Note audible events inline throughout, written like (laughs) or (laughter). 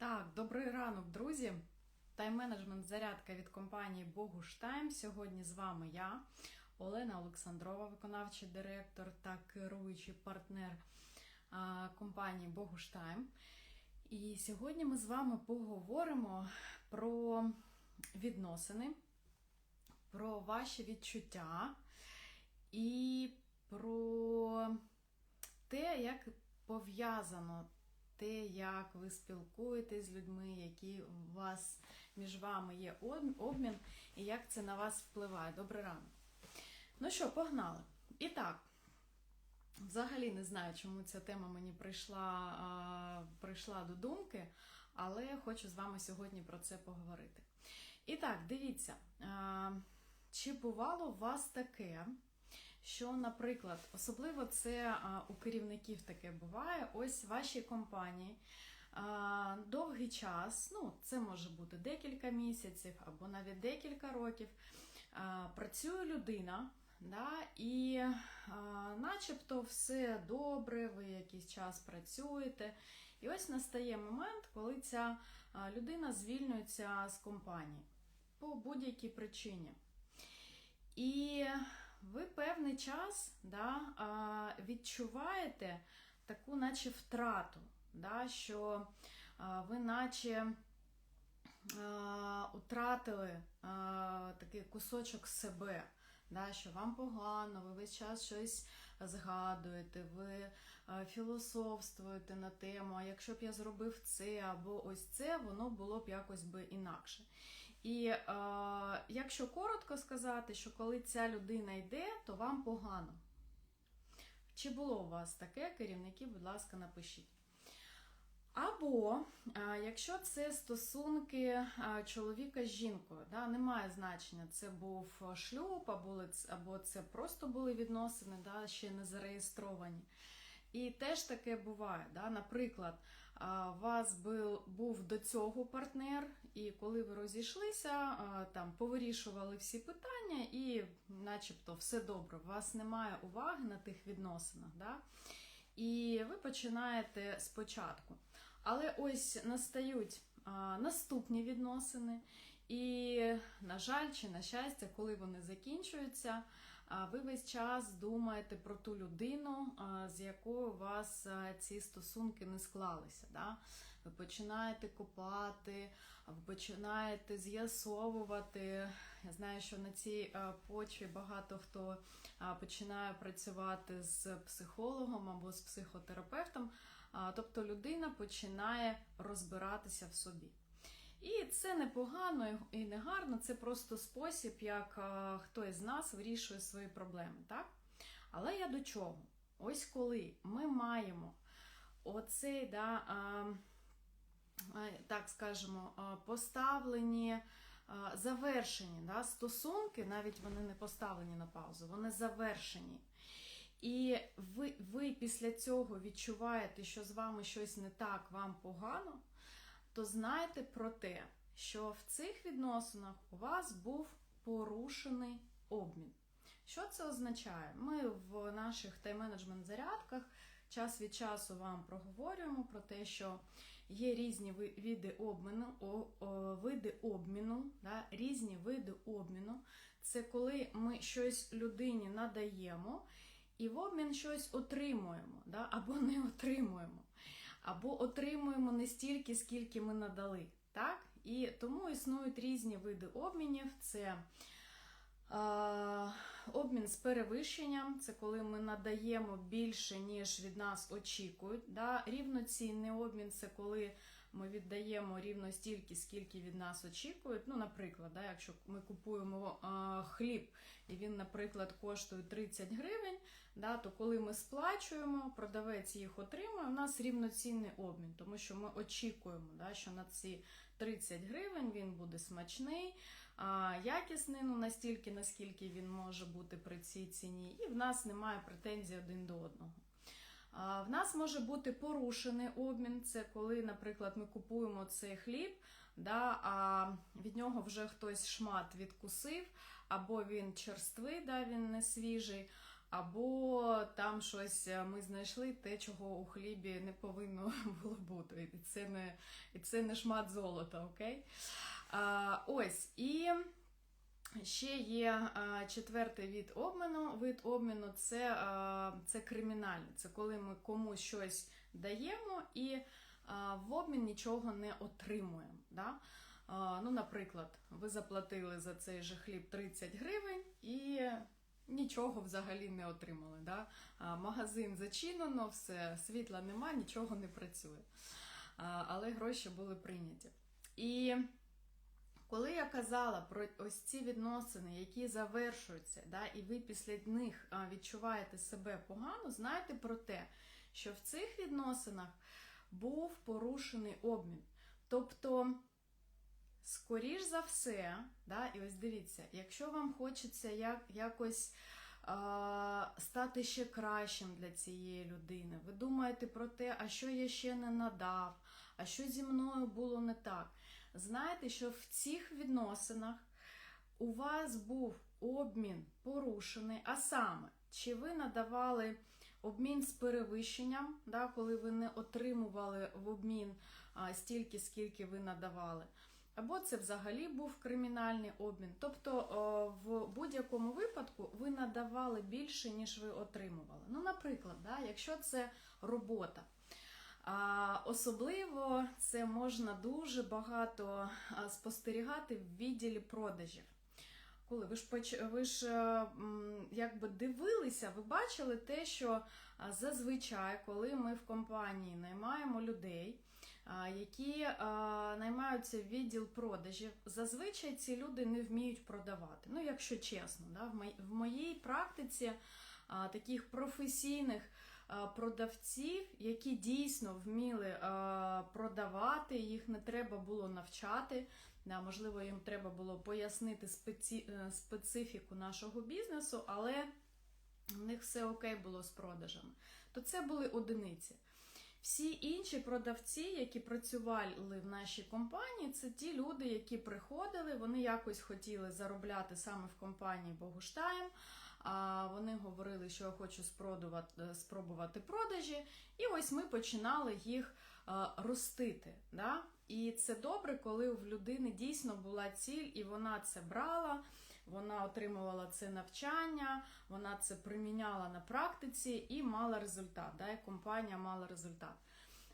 Так, добрий ранок, друзі. Тайм-менеджмент зарядка від компанії Богуш Тайм. Сьогодні з вами я, Олена Олександрова, виконавчий директор та керуючий партнер компанії Богуш Тайм. І сьогодні ми з вами поговоримо про відносини, про ваші відчуття і про те, як пов'язано те, як ви спілкуєтесь з людьми, які у вас між вами є обмін, і як це на вас впливає. Добрий ранок. Ну що, погнали. І так, взагалі не знаю, чому ця тема мені прийшла, а, прийшла до думки, але хочу з вами сьогодні про це поговорити. І так, дивіться, а, чи бувало у вас таке, що, наприклад, особливо це у керівників таке буває, ось вашій компанії довгий час, ну це може бути декілька місяців або навіть декілька років, працює людина. Да, і начебто все добре, ви якийсь час працюєте. І ось настає момент, коли ця людина звільнюється з компанії по будь-якій причині. І ви певний час да, відчуваєте таку, наче втрату, да, що ви наче а, утратили такий кусочок себе. Да, що вам погано, ви весь час щось згадуєте, ви філософствуєте на тему, а якщо б я зробив це або ось це, воно було б якось би інакше. І е, якщо коротко сказати, що коли ця людина йде, то вам погано. Чи було у вас таке, керівники, будь ласка, напишіть. Або а, якщо це стосунки а, чоловіка з жінкою, да, немає значення, це був шлюб, або, або це просто були відносини, да, ще не зареєстровані. І теж таке буває. Да? Наприклад, вас був, до цього партнер, і коли ви розійшлися, там повирішували всі питання, і начебто все добре, у вас немає уваги на тих відносинах. Да? І ви починаєте спочатку. Але ось настають наступні відносини, і, на жаль, чи на щастя, коли вони закінчуються, ви весь час думаєте про ту людину, з якою у вас ці стосунки не склалися. Да? Ви починаєте копати, ви починаєте з'ясовувати. Я знаю, що на цій почві багато хто починає працювати з психологом або з психотерапевтом. Тобто людина починає розбиратися в собі. І це не погано і- не гарно, це просто спосіб, як хтось з нас вирішує свої проблеми. Так? Але я до чого? Ось коли ми маємо оцей, да, так скажемо, поставлені, завершені да, стосунки, навіть вони не поставлені на паузу, вони завершені. І ви, ви після цього відчуваєте, що з вами щось не так, вам погано, то знайте про те, що в цих відносинах у вас був порушений обмін. Що це означає? Ми в наших тайм-менеджмент зарядках час від часу вам проговорюємо про те, що є різні види обміну, види обміну, да, різні види обміну. Це коли ми щось людині надаємо і в обмін щось отримуємо, да, або не отримуємо, або отримуємо не стільки, скільки ми надали. Так? І тому існують різні види обмінів. Це Е, Обмін з перевищенням це коли ми надаємо більше, ніж від нас очікують. Да? Рівноцінний обмін це коли ми віддаємо рівно стільки, скільки від нас очікують. Ну, наприклад, да, якщо ми купуємо е, хліб і він, наприклад, коштує 30 гривень, да, то коли ми сплачуємо, продавець їх отримує, у нас рівноцінний обмін, тому що ми очікуємо, да, що на ці 30 гривень він буде смачний, а, якісний, ну настільки, наскільки він може бути при цій ціні, і в нас немає претензій один до одного. А, В нас може бути порушений обмін. Це коли, наприклад, ми купуємо цей хліб, да, а від нього вже хтось шмат відкусив, або він черствий, да, він не свіжий, або там щось е, ми знайшли те, чого у хлібі не повинно (laughs) було бути. І це не, і це не шмат золота, окей? А, ось і. Ще є а, четвертий від обміну. Вид обміну це, а, це кримінальний. Це коли ми комусь щось даємо і а, в обмін нічого не отримуємо. Да? А, ну, наприклад, ви заплатили за цей же хліб 30 гривень і нічого взагалі не отримали. Да? Магазин зачинено, все, світла нема, нічого не працює. Але гроші були прийняті. І коли я казала про ось ці відносини, які завершуються, да, і ви після них відчуваєте себе погано, знайте про те, що в цих відносинах був порушений обмін. Тобто, скоріш за все, да, і ось дивіться, якщо вам хочеться як, якось а, стати ще кращим для цієї людини, ви думаєте про те, а що я ще не надав, а що зі мною було не так. Знайте, що в цих відносинах у вас був обмін порушений, а саме, чи ви надавали обмін з перевищенням, да, коли ви не отримували в обмін а, стільки, скільки ви надавали. Або це взагалі був кримінальний обмін. Тобто в будь-якому випадку ви надавали більше, ніж ви отримували. Ну, наприклад, да, якщо це робота. А особливо це можна дуже багато спостерігати в відділі продажів. Коли ви ж ви ж е, якби дивилися, ви бачили те, що зазвичай, коли ми в компанії наймаємо людей, які наймаються в відділ продажів, зазвичай ці люди не вміють продавати. Ну, якщо чесно, да? в, мої- в моїй практиці таких професійних продавців, які дійсно вміли продавати, їх не треба було навчати. Можливо, їм треба було пояснити спеці... е, специфіку нашого бізнесу, але в них все окей було з продажами. То це були одиниці. Всі інші продавці, які працювали в нашій компанії, це ті люди, які приходили, вони якось хотіли заробляти саме в компанії Богуштайм. А вони говорили, що я хочу спродувати- спробувати продажі, і ось ми починали їх ростити. Да? І це добре, коли в людини дійсно була ціль, і вона це брала, вона отримувала це навчання, вона це приміняла на практиці і мала результат. Да? І компанія мала результат.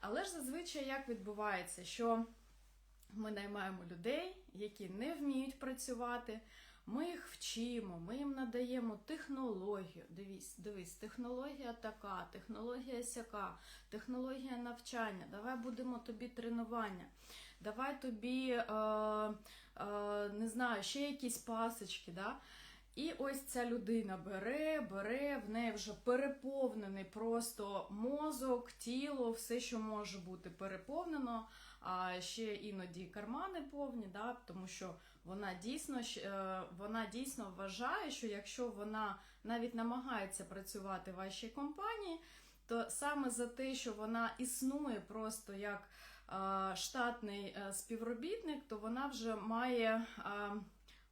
Але ж зазвичай як відбувається, що ми наймаємо людей, які не вміють працювати. Ми їх вчимо, ми їм надаємо технологію. Дивись, дивись, технологія така, технологія сяка, технологія навчання. Давай будемо тобі тренування. Давай тобі, е, е, не знаю, ще якісь пасочки. Да? І ось ця людина бере, бере, в неї вже переповнений просто мозок, тіло, все, що може бути переповнено, а ще іноді кармани повні, да? тому що вона дійсно, е, вона дійсно вважає, що якщо вона навіть намагається працювати в вашій компанії, то саме за те, що вона існує просто як штатний е, співробітник, то вона вже має, е,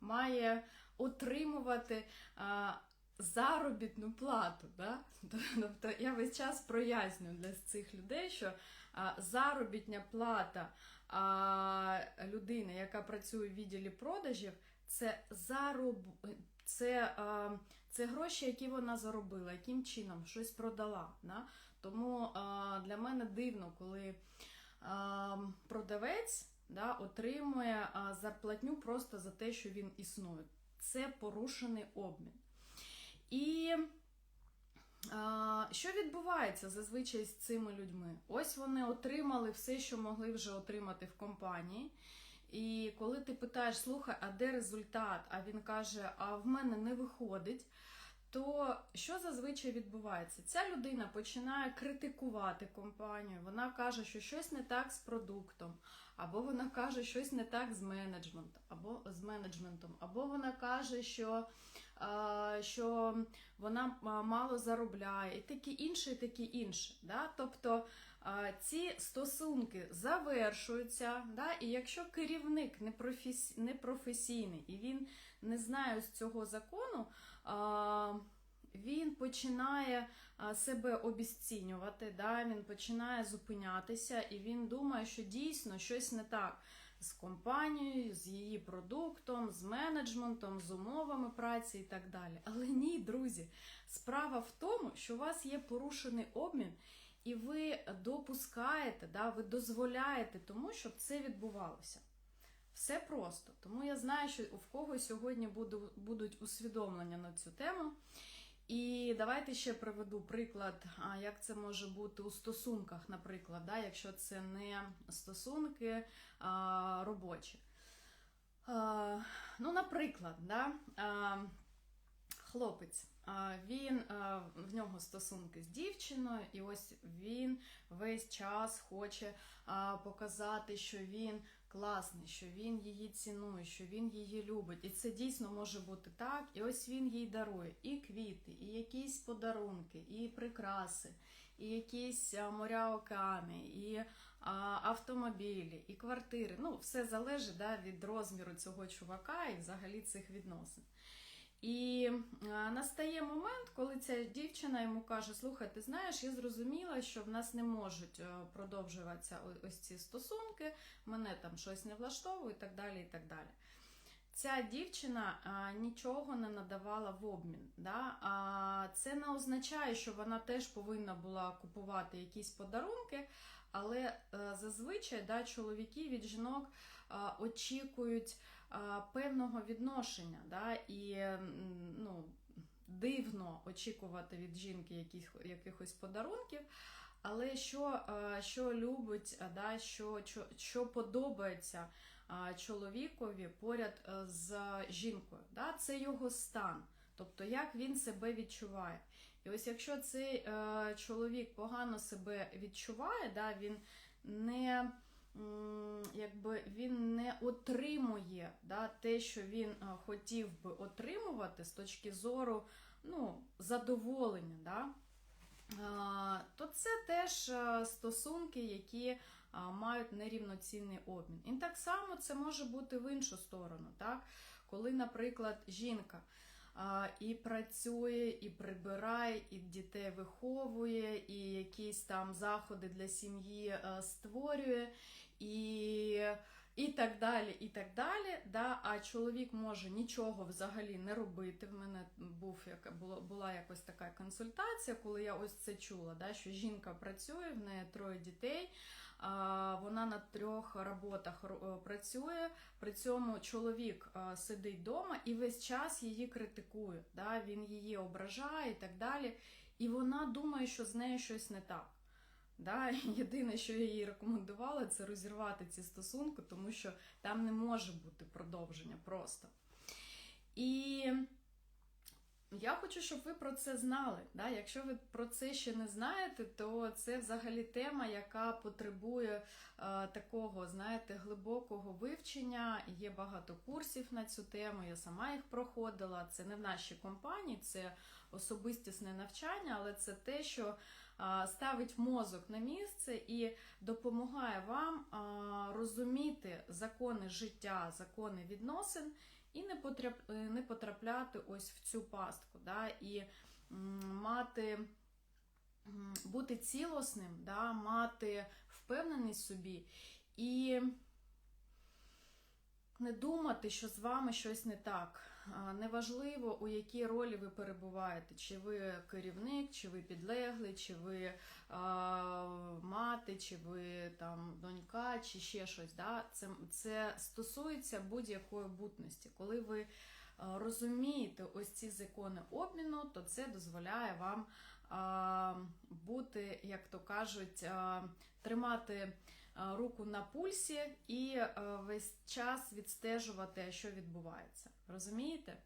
має отримувати е, заробітну плату. Да? (laughs) Тобто я весь час прояснюю для цих людей, що е, заробітня плата людини, яка працює в відділі продажів, це зароб... це, це гроші, які вона заробила, яким чином щось продала. Да? Тому для мене дивно, коли продавець да, отримує зарплатню просто за те, що він існує. Це порушений обмін. І що відбувається зазвичай з цими людьми? Ось вони отримали все, що могли вже отримати в компанії. І коли ти питаєш, слухай, а де результат? А він каже, а в мене не виходить. То що зазвичай відбувається? Ця людина починає критикувати компанію. Вона каже, що щось не так з продуктом, або вона каже, щось не так з менеджментом, або з менеджментом, або вона каже, що, що вона мало заробляє, і таке інше, і таке інше. Да? Тобто ці стосунки завершуються, да? і якщо керівник не, професійний і він не знає з цього закону, він починає себе обіцінювати, да, він починає зупинятися, і він думає, що дійсно щось не так з компанією, з її продуктом, з менеджментом, з умовами праці і так далі. Але ні, друзі, справа в тому, що у вас є порушений обмін, і ви допускаєте, да, ви дозволяєте тому, щоб це відбувалося. Все просто. Тому я знаю, що в кого сьогодні будуть усвідомлення на цю тему. І давайте ще приведу приклад, як це може бути у стосунках, наприклад, да, якщо це не стосунки а, робочі. А, ну, наприклад, да, а, хлопець, а, він а, в нього стосунки з дівчиною, і ось він весь час хоче а, показати, що він класний, що він її цінує, що він її любить. І це дійсно може бути так. І ось він їй дарує і квіти, і якісь подарунки, і прикраси, і якісь моря, океани, і автомобілі, і квартири. Ну, все залежить да, від розміру цього чувака і взагалі цих відносин. І настає момент, коли ця дівчина йому каже: Слухай, ти знаєш, я зрозуміла, що в нас не можуть е, продовжуватися ось ці стосунки, мене там щось не влаштовує, і так далі. і так далі. Ця дівчина а, нічого не надавала в обмін. Да? А, це не означає, що вона теж повинна була купувати якісь подарунки, але е, зазвичай да, чоловіки від жінок а, очікують а, певного відношення. Да? І ну, дивно очікувати від жінки яких, якихось подарунків. Але що, що любить, да, що, що, що подобається чоловікові поряд е, з жінкою, да? це його стан, тобто як він себе відчуває. І ось якщо цей е, чоловік погано себе відчуває, да, він не якби він не отримує да, те, що він е, хотів би отримувати з точки зору ну, задоволення. Да? То це теж е, стосунки, які мають нерівноцінний обмін. І так само це може бути в іншу сторону. Так? Коли, наприклад, жінка і працює, і прибирає, і дітей виховує, і якісь там заходи для сім'ї е, створює, і, і так далі. і так далі. Да? А чоловік може нічого взагалі не робити. В мене був, яка, була, була якось така консультація, коли я ось це чула, да? що жінка працює, в неї троє дітей. Вона на трьох роботах е, працює, при цьому чоловік е, сидить вдома і весь час її критикує. Да? Він її ображає і так далі. І вона думає, що з нею щось не так. Да? (laughs) Єдине, що я їй рекомендувала, це розірвати ці стосунки, тому що там не може бути продовження просто. І я хочу, щоб ви про це знали. Да? Якщо ви про це ще не знаєте, то це взагалі тема, яка потребує е, такого, знаєте, глибокого вивчення. Є багато курсів на цю тему. Я сама їх проходила. Це не в нашій компанії, це особистісне навчання, але це те, що а, ставить мозок на місце і допомагає вам а, розуміти закони життя, закони відносин і не, потрап, е, не потрапляти ось в цю пастку, да, і мати, бути цілосним, да, мати впевненість собі. І не думати, що з вами щось не так. Неважливо, у якій ролі ви перебуваєте, чи ви керівник, чи ви підлеглий, чи ви а, мати, чи ви там донька, чи ще щось. Да? Це, це стосується будь-якої бутності. Коли ви розумієте ось ці закони обміну, то це дозволяє вам а, бути, як то кажуть, а, тримати руку на пульсі і весь час відстежувати, що відбувається. Розумієте?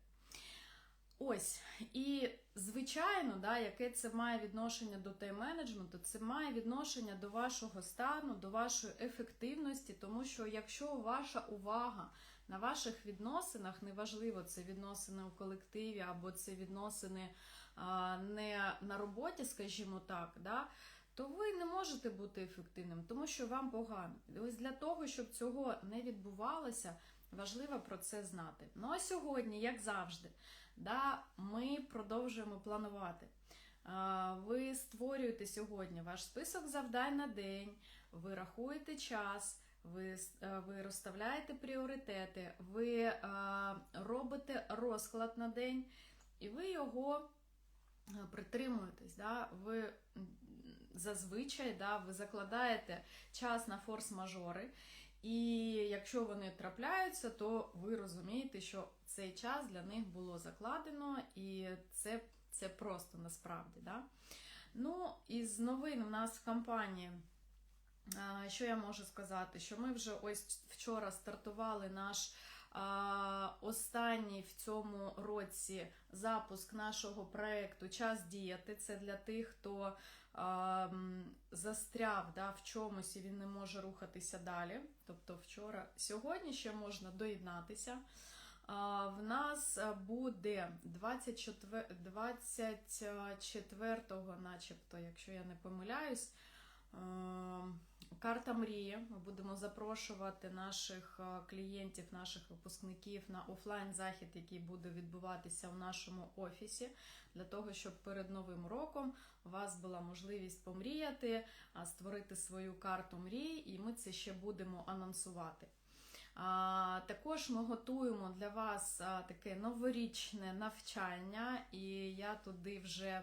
Ось, і звичайно, да, яке це має відношення до тайм-менеджменту, це має відношення до вашого стану, до вашої ефективності, тому що якщо ваша увага на ваших відносинах, неважливо, це відносини у колективі або це відносини а, не на роботі, скажімо так, да, то ви не можете бути ефективним, тому що вам погано. І ось для того, щоб цього не відбувалося, Важливо про це знати. Ну а сьогодні, як завжди, да, ми продовжуємо планувати. Ви створюєте сьогодні ваш список завдань на день, ви рахуєте час, ви, е, ви розставляєте пріоритети, ви е, робите розклад на день, і ви його е, притримуєтесь. Да? Ви зазвичай да, ви закладаєте час на форс-мажори. І якщо вони трапляються, то ви розумієте, що цей час для них було закладено, і це, це просто насправді. Да? Ну, із новин в нас в компанії, що я можу сказати? Що ми вже ось вчора стартували наш останній в цьому році запуск нашого проекту Час діяти. Це для тих, хто застряв да, в чомусь і він не може рухатися далі. Тобто вчора, сьогодні ще можна доєднатися. В нас е, буде 24, 24 начебто, якщо я не помиляюсь, карта мрії. Ми будемо запрошувати наших е, клієнтів, наших випускників на офлайн захід, який буде відбуватися в нашому офісі, для того, щоб перед новим роком у вас була можливість помріяти, створити свою карту мрій, і ми це ще будемо анонсувати. Також ми готуємо для вас таке новорічне навчання, і я туди вже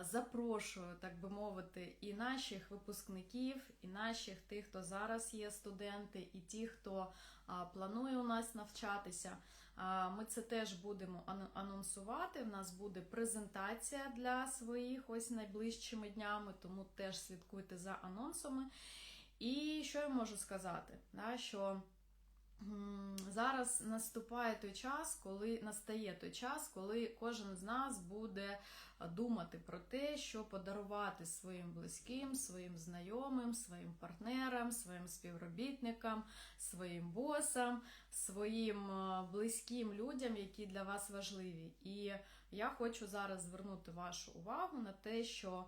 запрошую, так би мовити, і наших випускників, і наших тих, хто зараз є студенти, і ті, хто планує у нас навчатися. Ми це теж будемо анонсувати. У нас буде презентація для своїх ось найближчими днями, тому теж слідкуйте за анонсами. І що я можу сказати? Що зараз наступає той час, коли настає той час, коли кожен з нас буде думати про те, що подарувати своїм близьким, своїм знайомим, своїм партнерам, своїм співробітникам, своїм босам, своїм близьким людям, які для вас важливі. І я хочу зараз звернути вашу увагу на те, що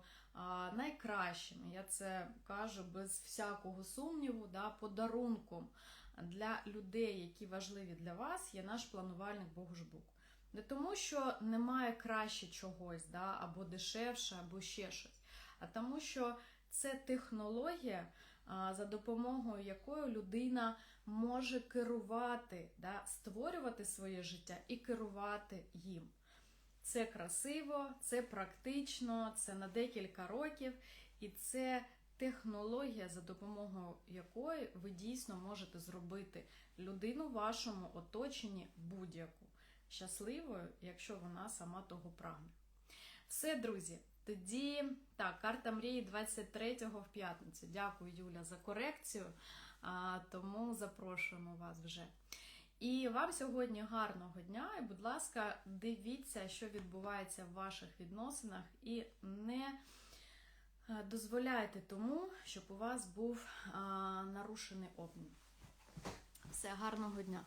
найкращим, я це кажу без всякого сумніву, да, подарунком для людей, які важливі для вас, є наш планувальник Богушбук. Не тому, що немає краще чогось, да, або дешевше, або ще щось, а тому, що це технологія, за допомогою якої людина може керувати, да, створювати своє життя і керувати їм. Це красиво, це практично, це на декілька років, і це технологія, за допомогою якої ви дійсно можете зробити людину в вашому оточенні будь-яку щасливою, якщо вона сама того прагне. Все, друзі. Тоді так, карта мрії 23-го в п'ятницю. Дякую, Юля, за корекцію. А, тому запрошуємо вас вже. І вам сьогодні гарного дня. І, будь ласка, дивіться, що відбувається в ваших відносинах, і не е, дозволяйте тому, щоб у вас був а, нарушений обмін. Все, гарного дня!